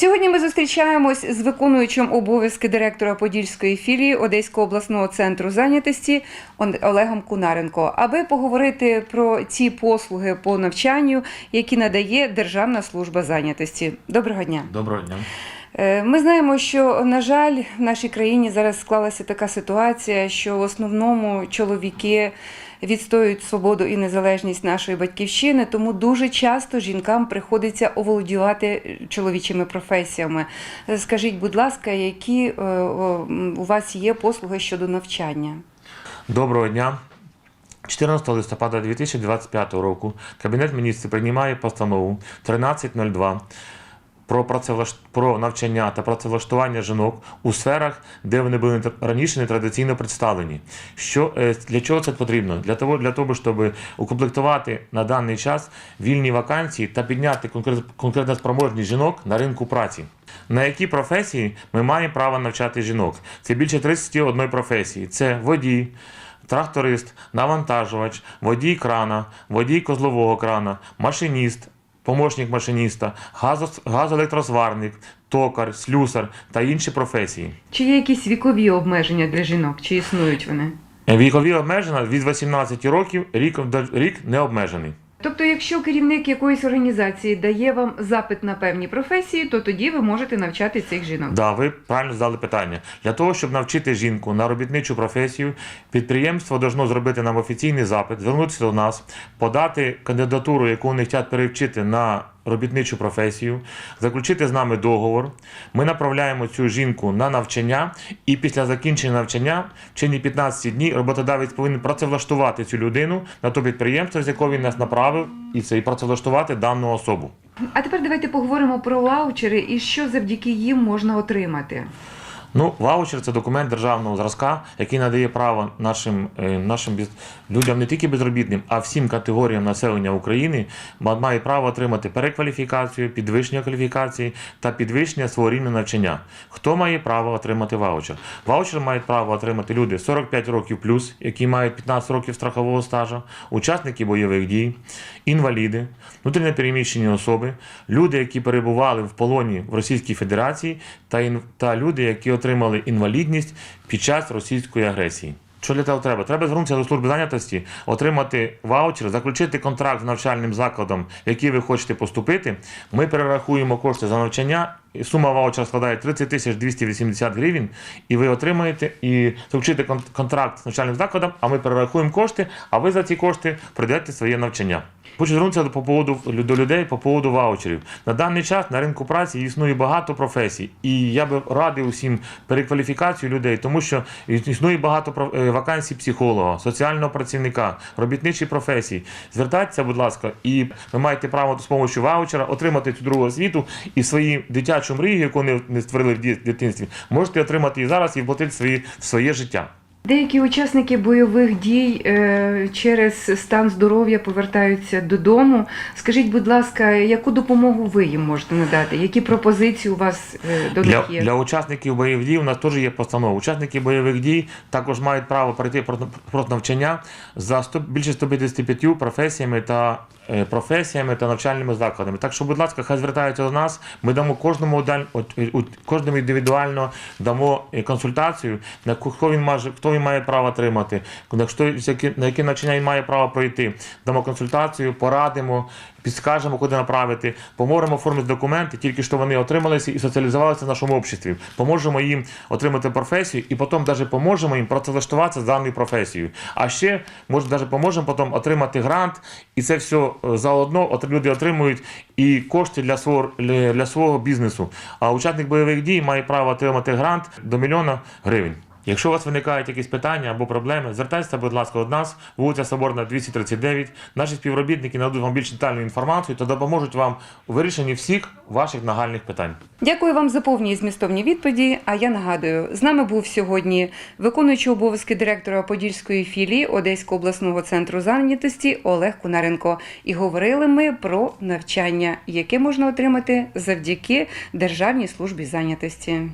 Сьогодні ми зустрічаємось з виконуючим обов'язки директора Подільської філії Одеського обласного центру зайнятості Олегом Кунаренко, аби поговорити про ці послуги по навчанню, які надає Державна служба зайнятості. Доброго дня. Доброго дня. Е, Ми знаємо, що на жаль, в нашій країні зараз склалася така ситуація, що в основному чоловіки відстоюють свободу і незалежність нашої батьківщини, тому дуже часто жінкам приходиться оволодівати чоловічими професіями. Е, Скажіть, будь ласка, які е, у вас є послуги щодо навчання? Доброго дня. 14 листопада 2025 року Кабінет міністрів приймає постанову 1302 про, працевлаш... про навчання та працевлаштування жінок у сферах, де вони були раніше нетрадиційно представлені. Що, е, для чого це потрібно? Для того, для того, щоб укомплектувати на даний час вільні вакансії та підняти конкрет... конкретно спроможність жінок на ринку праці. На які професії ми маємо право навчати жінок? Це більше 31 професії. Це водій, тракторист, навантажувач, водій крана, водій козлового крана, машиніст, помощник машиніста, газос- газоелектрозварник, токар, слюсар та інші професії. Чи є якісь вікові обмеження для жінок? Чи існують вони? Вікові обмеження від 18 років, рік, до- рік не обмежений. Тобто, якщо керівник якоїсь організації дає вам запит на певні професії, то тоді ви можете навчати цих жінок. Да, ви правильно задали питання. Для того, щоб навчити жінку на робітничу професію, підприємство должно зробити нам офіційний запит, звернутися до нас, подати кандидатуру, яку вони хочуть перевчити на робітничу професію, заключити з нами договор. Ми направляємо цю жінку на навчання, і після закінчення навчання, в чині 15 днів, роботодавець повинен працевлаштувати цю людину на то підприємство, з якого він нас направив, і це і працевлаштувати дану особу. А тепер давайте поговоримо про ваучери і що завдяки їм можна отримати. Ну, ваучер це документ державного зразка, який надає право нашим, е, нашим біз- людям не тільки безробітним, а всім категоріям населення України ма- має право отримати перекваліфікацію, підвищення кваліфікації та підвищення свого рівня навчання. Хто має право отримати ваучер? Ваучер мають право отримати люди 45 років плюс, які мають 15 років страхового стажу, учасники бойових дій, інваліди, внутрішньопереміщені особи, люди, які перебували в полоні в Російській Федерації, та, ін- та люди, які отримали інвалідність під час російської агресії. Що для того треба? Треба звернутися до служби зайнятості, отримати ваучер, заключити контракт з навчальним закладом, в який ви хочете поступити. Ми перерахуємо кошти за навчання. Сума ваучера складає 30 тисяч 280 гривень, і ви отримаєте і заключите контракт з навчальним закладом, а ми перерахуємо кошти, а ви за ці кошти пройдете своє навчання. Хочу звернутися по поводу, до людей по поводу ваучерів. На даний час на ринку праці існує багато професій, і я би радив усім перекваліфікацію людей, тому що існує багато е, вакансій психолога, соціального працівника, робітничі професії. Звертайтеся, будь ласка, і ви маєте право з допомогою ваучера отримати цю другу освіту і свої дитячу мрію, яку не, не створили в дитинстві, можете отримати і зараз і вплатити свої, в своє життя. Деякі учасники бойових дій е, через стан здоров'я повертаються додому. Скажіть, будь ласка, яку допомогу ви їм можете надати? Які пропозиції у вас е, до Для, них є? для учасників бойових дій у нас теж є постанова. Учасники бойових дій також мають право пройти про- про навчання за 100, більше 155 професіями та е, професіями та навчальними закладами. Так що, будь ласка, хай звертаються до нас. Ми дамо кожному кожному індивідуально дамо консультацію, на хто він має, хто він має право отримати, на які- навчання він має право пройти. Дамо консультацію, порадимо. Підскажемо, куди направити, поможемо оформити документи, тільки що вони отрималися і соціалізувалися в нашому обществі. Поможемо їм отримати професію і потім навіть поможемо їм працевлаштуватися з даною професією. А ще може навіть поможемо потім отримати грант, і це все е, заодно от люди отримують і кошти для свого для свого бізнесу. А учасник бойових дій має право отримати грант до мільйона гривень. Якщо у вас виникають якісь питання або проблеми, звертайтеся, будь ласка, до нас, вулиця Соборна 239. Наші співробітники нададуть вам більш детальну інформацію та допоможуть вам у вирішенні всіх ваших нагальних питань. Дякую вам за повні і змістовні відповіді. А я нагадую, з нами був сьогодні виконуючий обов'язки директора Подільської філії Одеського обласного центру зайнятості Олег Кунаренко. І говорили ми про навчання, яке можна отримати завдяки Державній службі зайнятості.